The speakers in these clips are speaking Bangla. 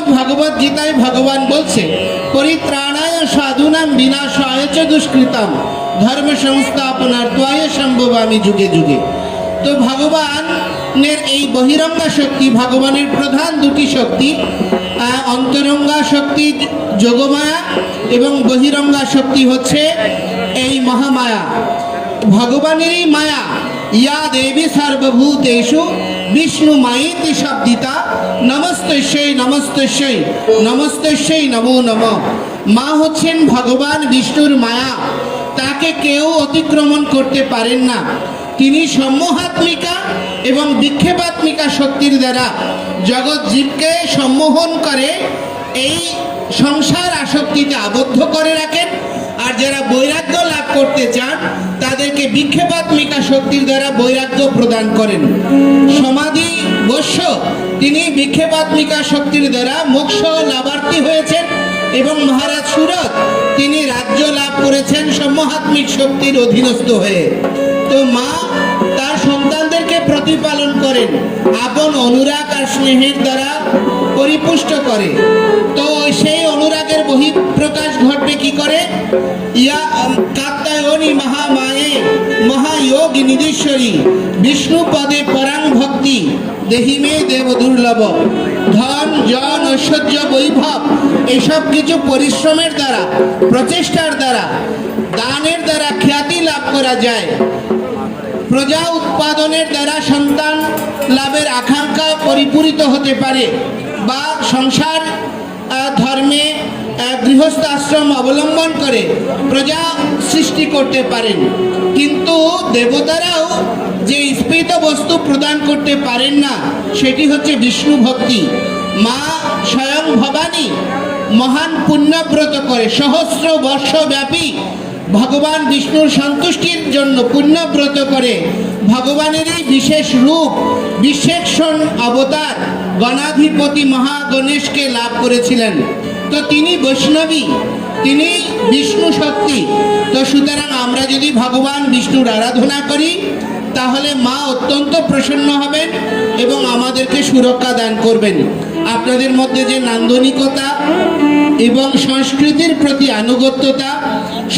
শ্রীমদ্ ভগবত গীতায় ভগবান বলছে, পরিত্রাণায় সাধুনাম বিনাশায় চ দুষ্কৃতাম, ধর্ম সংস্থাপনার দ্বয়ে সম্ভব আমি যুগে যুগে। তো ভগবানের এই বহিরঙ্গা শক্তি, ভগবানের প্রধান দুটি শক্তি অন্তরঙ্গা শক্তি যোগমায়া এবং বহিরঙ্গা শক্তি হচ্ছে এই মহামায়া। ভগবানেরই মায়া ইয়া দেবী সর্বভূতেষু বিষ্ণু মাইতি শব্দিতা নমস্তস্যই নমস্তস্যই নমস্তস্যই নমো নম। মা হচ্ছেন ভগবান বিষ্ণুর মায়া। তাকে কেউ অতিক্রমণ করতে পারেন না। তিনি সম্মোহাত্মিকা এবং বিক্ষেপাত্মিকা শক্তির দ্বারা জগৎ জীবকে সম্মোহন করে, এই সংসার আসক্তিতে আবদ্ধ করে রাখেন। আর যারা বৈরাগ্য লাভ করতে চান, তাদেরকে বিক্ষেপাত্মিকা শক্তির দ্বারা বৈরাগ্য প্রদান করেন। সমাধি বস্য তিনি বিক্ষেপাত্মিকা শক্তির দ্বারা মোক্ষ লাভার্থী হয়েছেন এবং মহারাজ সুরত, তিনি রাজ্য লাভ করেছেন সম্মহাত্মিক শক্তির অধীনস্থ হয়ে। তো মা, তার সন্তানদেরকে প্রতিপালন করেন, আপন অনুরাগ আর স্নেহের দ্বারা পরিপুষ্ট করে। তো সেই অনুরাগের বহিঃপ্রকাশ ঘটবে কি করে? মহায়োগ নিদীশ্বরী বিষ্ণু পদে পরাং ভক্তি দেহিমে দেব দুর্লভ ধন, জন, ঐশ্বর্য, বৈভব, এসব কিছু পরিশ্রমের দ্বারা, প্রচেষ্টার দ্বারা, দানের দ্বারা খ্যাতি লাভ করা যায়। প্রজা উৎপাদনের দ্বারা সন্তান লাভের আকাঙ্ক্ষা পরিপূরিত হতে পারে। বা সংসার ধর্মে গৃহস্থ আশ্রম অবলম্বন করে প্রজা সৃষ্টি করতে পারেন। কিন্তু দেবতারাও যে স্ফীত বস্তু প্রদান করতে পারেন না, সেটি হচ্ছে বিষ্ণু ভক্তি। মা স্বয়ং ভবানী মহান পুণ্যব্রত করে সহস্র বর্ষব্যাপী ভগবান বিষ্ণুর সন্তুষ্টির জন্য পুণ্যব্রত করে ভগবানেরই বিশেষ রূপ বিশেষণ অবতার গণাধিপতি মহাগণেশকে লাভ করেছিলেন। তো তিনি বৈষ্ণবী, তিনি বিষ্ণু শক্তি। তো সুতরাং আমরা যদি ভগবান বিষ্ণুর আরাধনা করি, তাহলে মা অত্যন্ত প্রসন্ন হবেন এবং আমাদেরকে সুরক্ষা দান করবেন। আপনাদের মধ্যে যে নান্দনিকতা এবং সংস্কৃতির প্রতি আনুগত্যতা,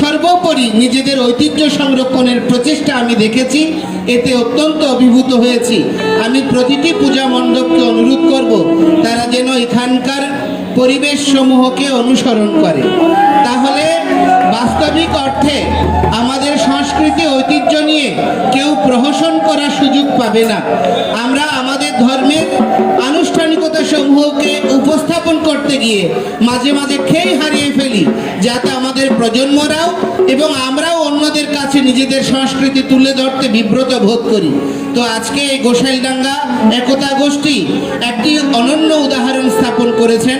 সর্বোপরি নিজেদের ঐতিহ্য সংরক্ষণের প্রচেষ্টা আমি দেখেছি, এতে অত্যন্ত অভিভূত হয়েছি। আমি প্রতিটি পূজা মণ্ডপকে অনুরোধ করব, তারা যেন পরিবেশ সমূহকে অনুসরণ করে। তাহলে বাস্তবিক অর্থে আমাদের সংস্কৃতি ঐতিহ্য নিয়ে কেউ প্রহসন করার সুযোগ পাবে না। আমরা আমাদের ধর্মের আনুষ্ঠানিকতা সমূহকে উপস্থাপন করতে গিয়ে মাঝে মাঝে খেই হারিয়ে ফেলি, যাতে আমাদের প্রজন্মরাও এবং আমরাও অন্যদের কাছে নিজেদের সংস্কৃতি তুলে ধরতে বিব্রত বোধ করি। তো আজকে এই গোসাইডাঙ্গা একতা গোষ্ঠী একটি অনন্য উদাহরণ স্থাপন করেছেন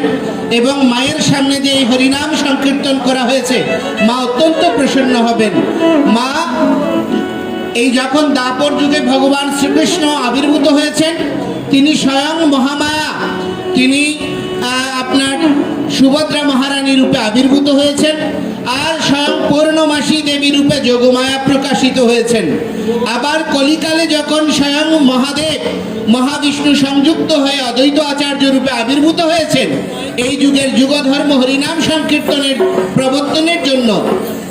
এবং মায়ের সামনে যে এই হরিনাম সংকীর্তন করা হয়েছে। মা অত্যন্ত প্রসন্ন হবেন। মা, এই যখন দাপর যুগে ভগবান শ্রীকৃষ্ণ আবির্ভূত হয়েছেন, তিনি স্বয়ং মহামায়া, তিনি আপনার সুভদ্রা মহারানী রূপে আবির্ভূত হয়েছেন। আর স্বয়ং দেবী রূপে যোগমায়া প্রকাশিত হয়েছেন। আবার কলিকালে যখন স্বয়ং মহাদেব, মহাবিষ্ণু সংযুক্ত হয়ে অদ্বৈত আচার্য রূপে আবির্ভূত হয়েছেন, এই যুগের যুগধর্ম হরিনাম সংকীর্তনের প্রবর্তনের জন্য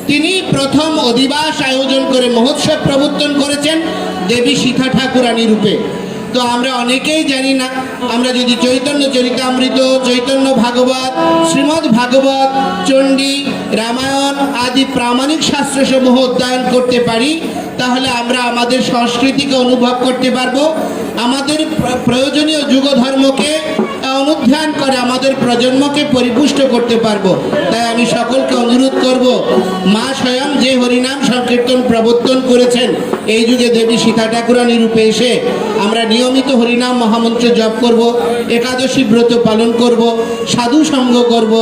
তিনি প্রথম অধিবাস আয়োজন করে মহোৎসব প্রবর্তন করেছেন দেবী সীতা ঠাকুরানী রূপে। তো আমরা অনেকেই জানি না। আমরা যদি চৈতন্য চরিতামৃত, চৈতন্য ভাগবত, শ্রীমদ্ ভাগবত, চণ্ডী, রামায়ণ আদি প্রামাণিক শাস্ত্রসমূহ অধ্যয়ন করতে পারি, তাহলে আমরা আমাদের সংস্কৃতিকে অনুভব করতে পারব। আমাদের প্রয়োজনীয় যুগ ধর্মকে অনুধ্যান করে আমাদের প্রজন্মকে পরিপুষ্ট করতে পারব। তাই আমি সকলকে অনুরোধ করব, মা স্বয়ং যে হরিনাম সংকীর্তন প্রবর্তন করেছেন, এই যুগে দেবী সীতা ঠাকুরানী রূপে এসে আমরা নিয়মিত হরিনাম মহামন্ত্র জপ করব, একাদশী ব্রত পালন করব, সাধু সঙ্গ করব,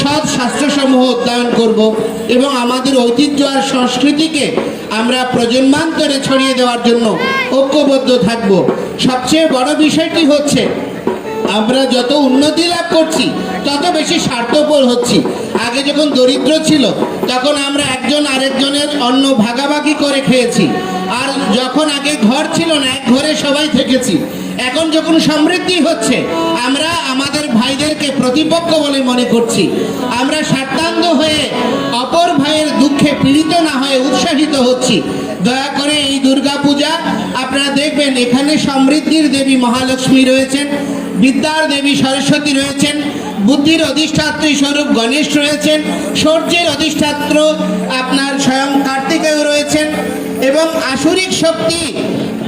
সৎ শাস্ত্রসমূহ অধ্যয়ন করব এবং আমাদের ঐতিহ্য আর সংস্কৃতিকে আমরা প্রজন্মান্তরে ছড়িয়ে দেওয়ার জন্য ঐক্যবদ্ধ থাকব। সবচেয়ে বড় বিষয়টি হচ্ছে আমরা যত উন্নতি লাভ করছি, তত বেশি স্বার্থপর হচ্ছি। আগে যখন দরিদ্র ছিল, তখন আমরা একজন আরেকজনের অন্ন ভাগাভাগি করে খেয়েছি। আর যখন আগে ঘর ছিল না, এক ঘরে সবাই থেকেছি। এখন যখন সমৃদ্ধি হচ্ছে, আমরা আমাদের ভাইদেরকে প্রতিপক্ষ বলে মনে করছি। আমরা স্বার্থান্ধ হয়ে, অপর ভাইয়ের দুঃখে পীড়িত না হয়ে উৎসাহিত হচ্ছি। দয়া করে এই দুর্গা পূজা আপনারা দেখবেন, এখানে সমৃদ্ধির দেবী মহালক্ষ্মী রয়েছেন। বিদ্যার দেবী সরস্বতী রয়েছেন, বুদ্ধির অধিষ্ঠাত্রী স্বরূপ গণেশ রয়েছেন, সূর্যের অধিষ্ঠাত্র আপনার স্বয়ং কার্তিকেয় রয়েছেন এবং আসুরিক শক্তি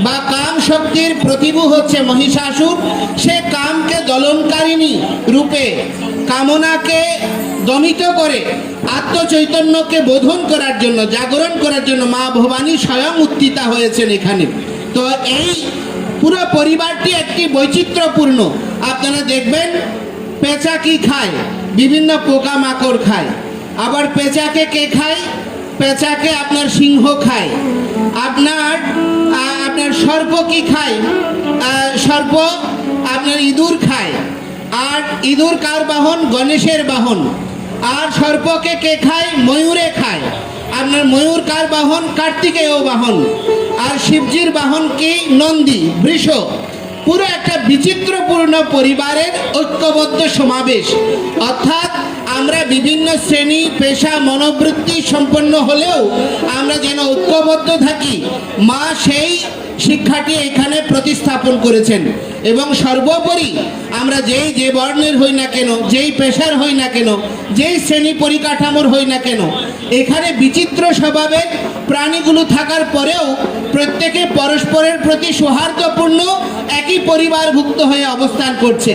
বা কাম শক্তির প্রতিভু হচ্ছে মহিষাসুর। সে কামকে দলনকারিণী রূপে, কামনাকে দমিত করে, আত্মচৈতন্যকে বোধন করার জন্য, জাগরণ করার জন্য মা ভবানী স্বয়ং উত্থিতা হয়েছেন এখানে। তো এই পুরো পরিবারটি একটি বৈচিত্র্যপূর্ণ। আপনারা দেখবেন, পেঁচা কি খায়? বিভিন্ন পোকামাকড় খায়। আবার পেঁচাকে কে খায়? পেঁচাকে আপনার সিংহ খায়। আপনার আপনার সর্প কি খায়? সর্প আপনার ইঁদুর খায়। আর ইঁদুর কার বাহন? গণেশের বাহন। আর সর্পকে কে খায়? ময়ূরে খায়। আপনার ময়ূর কার বাহন? কার্তিকেয় বাহন। আর শিবজির বাহন কি? নন্দী, বৃষ। পুরো একটা বিচিত্রপূর্ণ পরিবারের ঐক্যবদ্ধ সমাবেশ। অর্থাৎ আমরা বিভিন্ন শ্রেণি, পেশা, মনোবৃত্তি সম্পন্ন হলেও আমরা যেন ঐক্যবদ্ধ থাকি। মা সেই শিক্ষাটি এখানে প্রতিস্থাপন করেছেন। এবং সর্বোপরি আমরা যেই যে বর্ণের হই না কেন, যেই পেশার হই না কেন, যেই শ্রেণি পরিকাঠামোর হই না কেন, এখানে বিচিত্র স্বভাবের প্রাণীগুলো থাকার পরেও প্রত্যেকে পরস্পরের প্রতি সৌহার্দ্যপূর্ণ একই পরিবারভুক্ত হয়ে অবস্থান করছে।